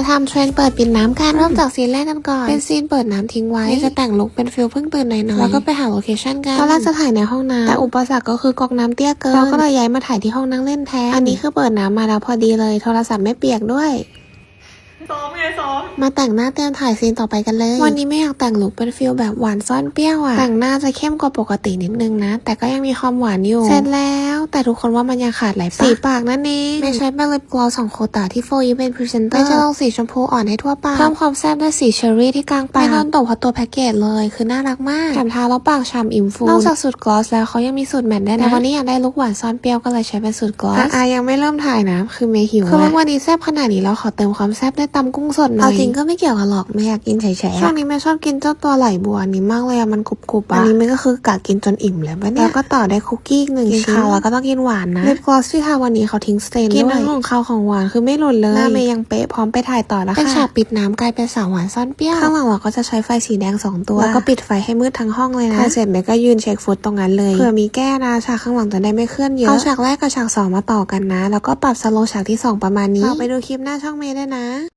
มาทำเทรนด์เปิดปิดน้ำกันเริ่มจากซีนแรกกันก่อน เป็นซีนเปิดน้ำทิ้งไว้เมย์จะแต่งลุคเป็นฟิลเพิ่งตื่นหน่อยๆแล้วก็ไปหาโลเคชั่นกันตอนแรกจะถ่ายในห้องน้ำแต่อุปสรรคก็คือกอกน้ำเตี้ยเกินเราก็เลยย้ายมาถ่ายที่ห้องนั่งเล่นแทนอันนี้คือเปิดน้ำมาแล้วพอดีเลย โทรศัพท์ไม่เปียกด้วยซ้อมไงซ้อมมาแต่งหน้าเตรียมถ่ายซีนต่อไปกันเลย วันนี้ไม่อยากแต่งลุคเป็นฟิลแบบหวานซ่อนเปรี้ยวอะแต่งหน้าจะเข้มกว่าปกตินิดนึงนะ แต่ก็ยังมีความหวานอยู่ เสร็จแล้ว แต่ทุกคนว่ามันยังขาดอะไรปะสีปากนั่นเองไม่ใช้แป้งลิปกลอสของโคตาที่โฟยีเป็นพรีเซนเตอร์ไม่จะลงสีชมพูอ่อนให้ทั่วปากเพิ่มความแซ่บด้วยสีเชอร์รี่ที่กลางปากไม่โดนตกเพราะตัวแพ็กเกจเลยคือน่ารักมากแถมทาแล้วปากฉ่ำอิ่มฟูนอกจากสูตรกลอสแล้วเขายังมีสูตรแมตต์ด้วยนะแต่วันนี้อยากได้ลุคหวานซ่อนเปรี้ยวก็เลยใช้เป็นสูตรกลอสอะยังไม่เริ่มถ่ายนะ คือเมย์หิวคือวันนี้แซ่บขนาดนี้เราขอเติมความแซ่บด้วยตำกุ้งสดหน่อยเอาจริงก็ไม่เกี่ยวกับหรอกไม่อยากกินเฉยๆช่วงนี้แม่ชอบกินเจ้าตัวไหลบัวอันนี้มากเลยอะมันกรุบๆอะอันนี้มันก็คือกะกินจนอิ่มแล้วปะเนี่ยแล้วก็ต่อได้วยคุกกี้อีกหนึ่งชิ้นข้าวแล้วก็ต้องกินหวานนะลิปกลอสที่ทาวันนี้เขาทิ้งสเตนด้วยกินทั้งของข้าวของหวานคือไม่หล่นเลยหน้าเมย์ยังเป๊ะพร้อมไปถ่ายต่อแล้วค่ะเป็นฉากปิดน้ำกลายเป็นสาวหวานซ่อนเปรี้ยวข้างหลังเราก็จะใช้ไฟสีแดงสองตัวแล้วก็ปิดไฟให้มืดทั้งห้องเลยนะถ่ายเสร็จเมย์ก็ยืนเช็คฟุตตรงนั้นเลยเผื่อมีแก้นะฉากข้างหลังจะได้ไม่เคลื่อนเยอะเอาฉากแรกกับฉากสองมาต่อกันนะ แล้วก็ปรับสโลว์ฉากที่สองประมาณนี้ฝากไปดูคลิปหน้าช่องเมย์ได้วยนะ